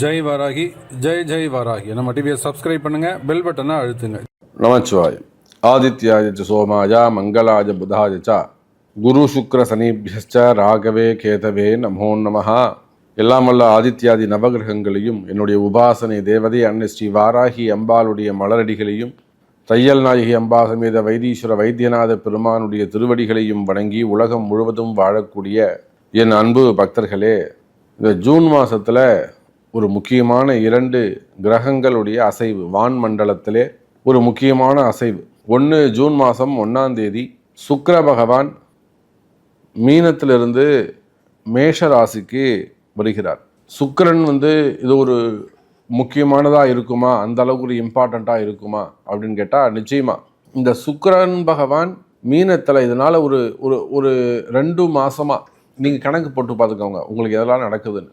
ஜெய் வாராகி ஜெய் ஜெய் வாராகி. நம்ம டிவியை சப்ஸ்கிரைப் பண்ணுங்க பெல் பட்டனை அழுத்துங்க. நமச்சிவாய். ஆதித்யாய சோமாஜா சோமாய மங்களாய புதாய ச குரு சுக்ர சனிபியச்ச ராகவே கேதவே நமோ நமஹா. எல்லாம் வல்ல ஆதித்யாதி நவகிரகங்களையும் என்னுடைய உபாசனை தேவதை அன்னை ஸ்ரீ வாராகி அம்பாளுடைய மலரடிகளையும் தையல் நாயகி அம்பா சமேத வைத்தீஸ்வர வைத்தியநாத பெருமானுடைய திருவடிகளையும் வணங்கி உலகம் முழுவதும் வாழக்கூடிய என் அன்பு பக்தர்களே இந்த ஜூன் மாதத்தில் ஒரு முக்கியமான இரண்டு கிரகங்களுடைய அசைவு. வான் மண்டலத்திலே ஒரு முக்கியமான அசைவு. ஒன்று ஜூன் மாதம் ஒன்றாம் தேதி சுக்கர பகவான் மீனத்திலிருந்து மேஷ ராசிக்கு வருகிறார். சுக்கரன் வந்து இது ஒரு முக்கியமானதாக இருக்குமா? அந்த அளவுக்கு ஒரு இம்பார்ட்டண்ட்டாக இருக்குமா? அப்படின்னு கேட்டால் நிச்சயமாக இந்த சுக்கரன் பகவான் மீனத்தில் இதனால் ஒரு ஒரு ஒரு ரெண்டு மாதமாக நீங்கள் கணக்கு போட்டு பார்த்துக்கோங்க. உங்களுக்கு எதெல்லாம் நடக்குதுன்னு.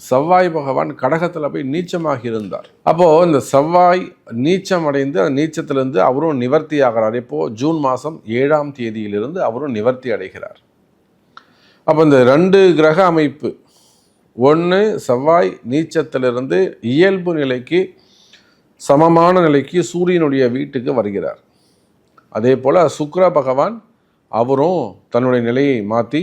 செவ்வாய் பகவான் கடகத்தில் போய் நீச்சமாகி இருந்தார். அப்போ இந்த செவ்வாய் நீச்சம் அடைந்து அந்த நீச்சத்திலிருந்து அவரும் நிவர்த்தி ஆகிறார். இப்போது ஜூன் மாதம் ஏழாம் தேதியிலிருந்து அவரும் நிவர்த்தி அடைகிறார். அப்போ இந்த ரெண்டு கிரக அமைப்பு ஒன்று செவ்வாய் நீச்சத்திலிருந்து இயல்பு நிலைக்கு சமமான நிலைக்கு சூரியனுடைய வீட்டுக்கு வருகிறார். அதே போல் சுக்ர பகவான் அவரும் தன்னுடைய நிலையை மாற்றி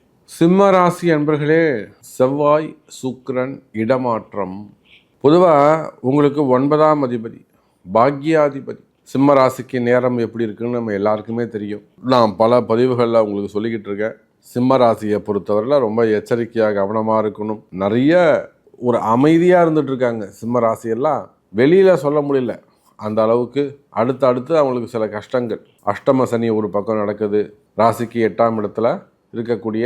சிம்ம ராசி அன்பர்களே செவ்வாய் சுக்ரன் இடமாற்றம். பொதுவாக உங்களுக்கு ஒன்பதாம் அதிபதி பாக்யாதிபதி. சிம்ம ராசிக்கு நேரம் எப்படி இருக்குன்னு நம்ம எல்லாருக்குமே தெரியும். நான் பல பதிவுகளில் உங்களுக்கு சொல்லிக்கிட்டு இருக்கேன். சிம்ம ராசியை பொறுத்தவரையில் ரொம்ப எச்சரிக்கையாக கவனமாக இருக்கணும். நிறைய ஒரு அமைதியாக இருந்துட்டு இருக்காங்க சிம்ம ராசியெல்லாம் வெளியில் சொல்ல முடியல. அந்த அளவுக்கு அடுத்து அடுத்து அவங்களுக்கு சில கஷ்டங்கள். அஷ்டம சனி ஒரு பக்கம் நடக்குது. ராசிக்கு எட்டாம் இடத்துல இருக்கக்கூடிய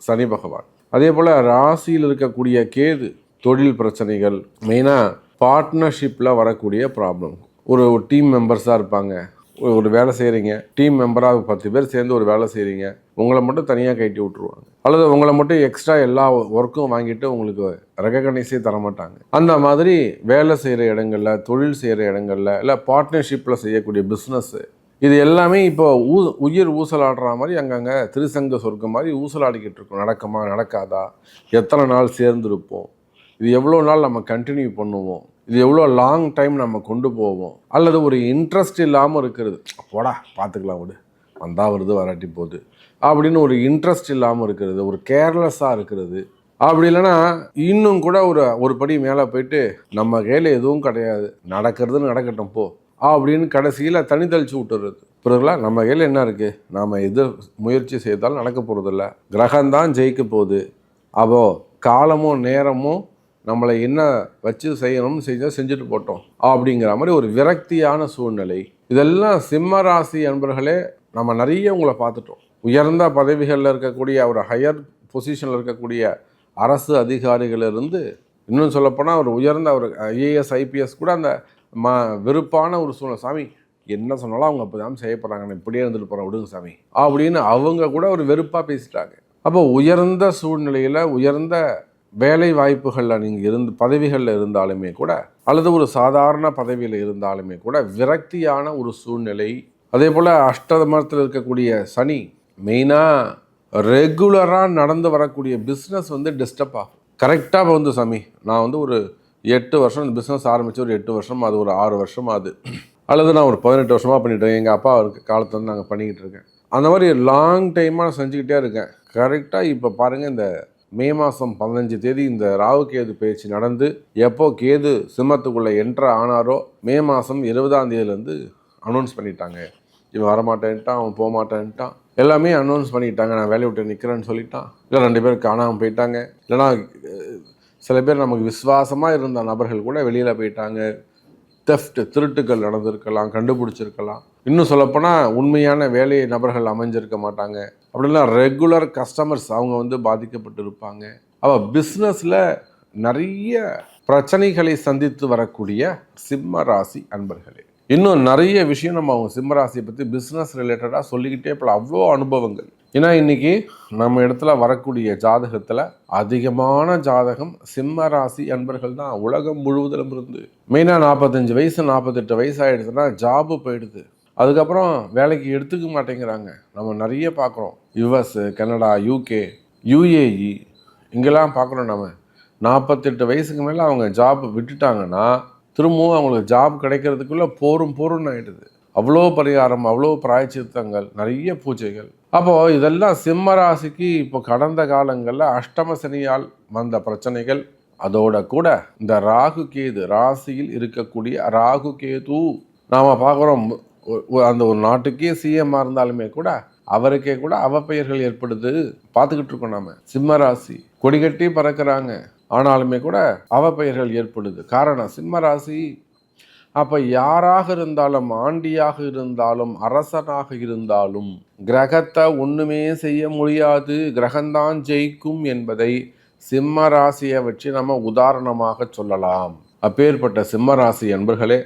சனி பகவான். அதே போல் ராசியில் இருக்கக்கூடிய கேது தொழில் பிரச்சனைகள் மெயினாக பார்ட்னர்ஷிப்பில் வரக்கூடிய ப்ராப்ளம் ஒரு டீம் மெம்பர்ஸாக இருப்பாங்க. ஒரு- வேலை செய்கிறீங்க டீம் மெம்பராக பத்து பேர் சேர்ந்து ஒரு வேலை செய்கிறீங்க உங்களை மட்டும் தனியாக கட்டி விட்ருவாங்க அல்லது உங்களை மட்டும் எக்ஸ்ட்ரா எல்லா ஒர்க்கும் வாங்கிட்டு உங்களுக்கு ரெகக்னைஸே தரமாட்டாங்க. அந்த மாதிரி வேலை செய்கிற இடங்களில் தொழில் செய்கிற இடங்களில் இல்லை பார்ட்னர்ஷிப்பில் செய்யக்கூடிய பிஸ்னஸ்ஸு இது எல்லாமே இப்போ ஊ உயிர் ஊசலாடுற மாதிரி அங்கங்கே திருசங்க சொர்க்கம் மாதிரி ஊசலாடிக்கிட்டு இருக்கும். நடக்குமா நடக்காதா? எத்தனை நாள் சேர்ந்துருப்போம்? இது எவ்வளோ நாள் நம்ம கண்டினியூ பண்ணுவோம்? இது எவ்வளோ லாங் டைம் நம்ம கொண்டு போவோம்? அல்லது ஒரு இன்ட்ரெஸ்ட் இல்லாமல் இருக்கிறது. போடா பார்த்துக்கலாம் விடு. வந்தால் வருது வராட்டி போகுது. அப்படின்னு ஒரு இன்ட்ரெஸ்ட் இல்லாமல் இருக்கிறது ஒரு கேர்லெஸ்ஸாக இருக்கிறது. அப்படி இல்லைன்னா இன்னும் கூட ஒரு ஒரு படி மேலே போயிட்டு நம்ம கையில் எதுவும் கிடையாது. நடக்கிறது நடக்கட்டும் போ. அப்படின்னு கடைசியில் தனித்தழிச்சு விட்டுறது. பிறகுல நம்ம கையில் என்ன இருக்குது நாம் எது முயற்சி செய்தாலும் நடக்க போகிறதில்ல கிரகம்தான் ஜெயிக்க போகுது. அப்போ காலமும் நேரமும் நம்மளை என்ன வச்சு செய்யணும்னு செஞ்சால் செஞ்சுட்டு போட்டோம். அப்படிங்கிற மாதிரி ஒரு விரக்தியான சூழ்நிலை. இதெல்லாம் சிம்ம ராசி அன்பர்களே நம்ம நிறைய உங்களை பார்த்துட்டோம். உயர்ந்த பதவிகளில் இருக்கக்கூடிய ஒரு ஹையர் பொசிஷனில் இருக்கக்கூடிய அரசு அதிகாரிகளிலிருந்து இன்னும் சொல்லப்போனால் ஒரு உயர்ந்த ஒரு ஐஏஎஸ் ஐபிஎஸ் கூட அந்த ம வெறுப்பான ஒரு சூழ்நிலை. சாமி என்ன சொன்னாலும் அவங்க அப்போ தான் செய்ய இப்படியே இருந்துட்டு போகிறேன் விடுங்க சாமி. அப்படின்னு அவங்க கூட ஒரு வெறுப்பாக பேசிட்டாங்க. அப்போ உயர்ந்த சூழ்நிலையில் உயர்ந்த வேலை வாய்ப்புகளில் நீங்கள் இருந்து பதவிகளில் இருந்தாலுமே கூட அல்லது ஒரு சாதாரண பதவியில் இருந்தாலுமே கூட விரக்தியான ஒரு சூழ்நிலை. அதே போல் அஷ்டமரத்தில் இருக்கக்கூடிய சனி மெயினாக ரெகுலராக நடந்து வரக்கூடிய பிஸ்னஸ் வந்து டிஸ்டர்ப் ஆகும். கரெக்டாக வந்து சாமி நான் வந்து ஒரு எட்டு வருஷம் இந்த பிஸ்னஸ் ஆரம்பித்து ஒரு எட்டு வருஷம் அது ஒரு ஆறு வருஷம் அது அல்லது நான் ஒரு பதினெட்டு வருஷமாக பண்ணிட்டேன். எங்கள் அப்பா இருக்க காலத்தில் வந்து நாங்கள் பண்ணிக்கிட்டு இருக்கேன். அந்த மாதிரி லாங் டைமாக நான் செஞ்சுக்கிட்டே இருக்கேன். கரெக்டாக இப்போ பாருங்கள் இந்த மே மாதம் பதினஞ்சு தேதி இந்த ராகு கேது பயிற்சி நடந்து எப்போ கேது சிம்மத்துக்குள்ளே என்ட்ரு ஆனாரோ மே மாதம் இருபதாம் தேதியிலேருந்து அனௌன்ஸ் பண்ணிட்டாங்க. இவன் வரமாட்டேன்ட்டான் அவன் போகமாட்டேன்ட்டான். எல்லாமே அனௌன்ஸ் பண்ணிட்டாங்க. நான் வேலையை விட்டு நிற்கிறேன்னு சொல்லிட்டான். இல்லை ரெண்டு பேர் காணாமல் போயிட்டாங்க. இல்லைனா சில பேர் நமக்கு விசுவாசமாக இருந்த நபர்கள் கூட வெளியில் போயிட்டாங்க. தெஃப்ட் திருட்டுகள் நடந்திருக்கலாம் கண்டுபிடிச்சிருக்கலாம். இன்னும் சொல்லப்போனால் உண்மையான வேலை நபர்கள் அமைஞ்சிருக்க மாட்டாங்க. அப்படிலாம் ரெகுலர் கஸ்டமர்ஸ் அவங்க வந்து பாதிக்கப்பட்டு இருப்பாங்க அவள் பிஸ்னஸில் நிறைய பிரச்சனைகளை சந்தித்து வரக்கூடிய சிம்ம ராசி அன்பர்களே. இன்னும் நிறைய விஷயம் நம்ம அவங்க சிம்ம ராசியை பற்றி பிஸ்னஸ் ரிலேட்டடாக சொல்லிக்கிட்டே போல அவ்வளோ அனுபவங்கள். ஏன்னா இன்றைக்கி நம்ம இடத்துல வரக்கூடிய ஜாதகத்தில் அதிகமான ஜாதகம் சிம்ம ராசி அன்பர்கள் தான். உலகம் முழுவதிலும் இருந்து. மெயினாக நாற்பத்தஞ்சு வயசு நாற்பத்தெட்டு வயசு ஆகிடுச்சுன்னா ஜாபு போயிடுது. அதுக்கப்புறம் வேலைக்கு எடுத்துக்க மாட்டேங்கிறாங்க. நம்ம நிறைய பார்க்குறோம். யுஎஸ் கனடா யூகே யுஏஇ இங்கெல்லாம் பார்க்குறோம் நம்ம. நாற்பத்தெட்டு வயசுக்கு மேலே அவங்க ஜாப் விட்டுட்டாங்கன்னா திரும்பவும் அவங்களுக்கு ஜாப் கிடைக்கிறதுக்குள்ளே போரும் போரும்னு ஆகிடுது அவ்வளோ பரிகாரம் அவ்வளோ பிராயச்சித்தங்கள் நிறைய பூஜைகள். அப்போது இதெல்லாம் சிம்ம ராசிக்கு இப்போ கடந்த காலங்களில் அஷ்டம சனியால் வந்த பிரச்சனைகள். அதோட கூட இந்த ராகு கேது ராசியில் இருக்கக்கூடிய ராகு கேது. நாம் பார்க்குறோம் அந்த ஒரு நாட்டுக்கே சிஎம்மாக இருந்தாலுமே கூட அவருக்கே கூட அவப்பெயர்கள் ஏற்படுது. பார்த்துக்கிட்டு இருக்கோம் நாம. சிம்ம ராசி கொடிகட்டி பறக்கிறாங்க. ஆனாலுமே கூட அவப்பெயர்கள் ஏற்படுது. காரணம் சிம்ம ராசி அப்போ யாராக இருந்தாலும் ஆண்டியாக இருந்தாலும் அரசனாக இருந்தாலும் கிரகத்தை ஒன்றுமே செய்ய முடியாது. கிரகந்தான் ஜெயிக்கும் என்பதை சிம்ம ராசியை வச்சு நம்ம உதாரணமாக சொல்லலாம். அப்பேற்பட்ட சிம்ம ராசி என்பர்களே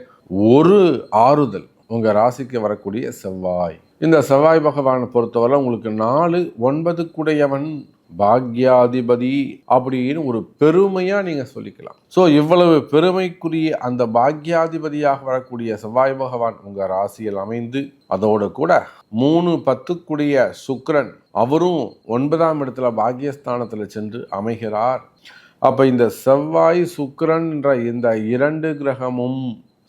ஒரு ஆறுதல் உங்கள் ராசிக்கு வரக்கூடிய செவ்வாய். இந்த செவ்வாய் பகவானை பொறுத்தவரை உங்களுக்கு நாலு ஒன்பதுக்குடையவன் பாக்யாதிபதி அப்படின்னு ஒரு பெருமையாக நீங்கள் சொல்லிக்கலாம். ஸோ இவ்வளவு பெருமைக்குரிய அந்த பாக்யாதிபதியாக வரக்கூடிய செவ்வாய் பகவான் உங்க ராசியில் அமைந்து அதோடு கூட மூணு பத்துக்குடிய சுக்ரன் அவரும் ஒன்பதாம் இடத்துல பாக்யஸ்தானத்தில் சென்று அமைகிறார். அப்போ இந்த செவ்வாய் சுக்ரன் என்ற இந்த இரண்டு கிரகமும்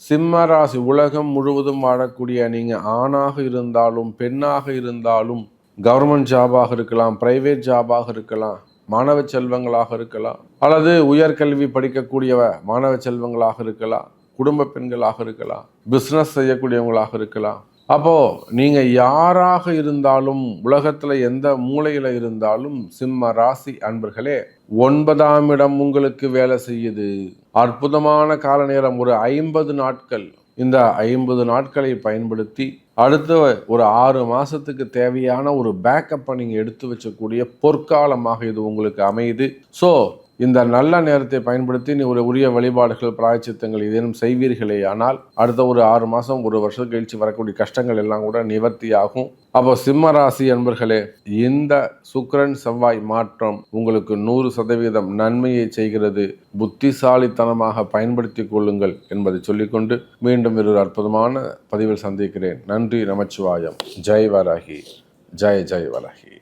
சிம்ம ராசி உலகம் முழுவதும் வாழக்கூடிய நீங்கள் ஆணாக இருந்தாலும் பெண்ணாக இருந்தாலும் கவர்மெண்ட் ஜாபாக இருக்கலாம் பிரைவேட் ஜாபாக இருக்கலாம் மாணவ செல்வங்களாக இருக்கலாம் அல்லது உயர்கல்வி படிக்கக்கூடியவ மாணவ செல்வங்களாக இருக்கலாம் குடும்ப பெண்களாக இருக்கலாம் பிஸ்னஸ் செய்யக்கூடியவங்களாக இருக்கலாம். அப்போது நீங்கள் யாராக இருந்தாலும் உலகத்தில் எந்த மூலையில் இருந்தாலும் சிம்ம ராசி அன்பர்களே ஒன்பதாம் இடம் உங்களுக்கு வேலை செய்யுது. அற்புதமான கால நேரம் ஒரு ஐம்பது நாட்கள். இந்த ஐம்பது நாட்களை பயன்படுத்தி அடுத்த ஒரு ஆறு மாதத்துக்கு தேவையான ஒரு பேக்கப்பை நீங்கள் எடுத்து வச்சக்கூடிய பொற்காலமாக இது உங்களுக்கு அமையுது. ஸோ இந்த நல்ல நேரத்தை பயன்படுத்தி நீ ஒரு உரிய வழிபாடுகள் பிராயச்சித்தங்கள் ஏதேனும் செய்வீர்களே ஆனால் அடுத்த ஒரு ஆறு மாதம் ஒரு வருஷம் கழிச்சு வரக்கூடிய கஷ்டங்கள் எல்லாம் கூட நிவர்த்தி ஆகும் அப்போ சிம்ம ராசி அன்பர்களே இந்த சுக்கரன் செவ்வாய் மாற்றம் உங்களுக்கு நூறு சதவீதம் நன்மையை செய்கிறது. புத்திசாலித்தனமாக பயன்படுத்தி கொள்ளுங்கள் என்பதை சொல்லிக்கொண்டு மீண்டும் ஒரு அற்புதமான பதிவில் சந்திக்கிறேன். நன்றி நமச்சிவாயம். ஜெய் வராகி. ஜெய் ஜெய் வராகி.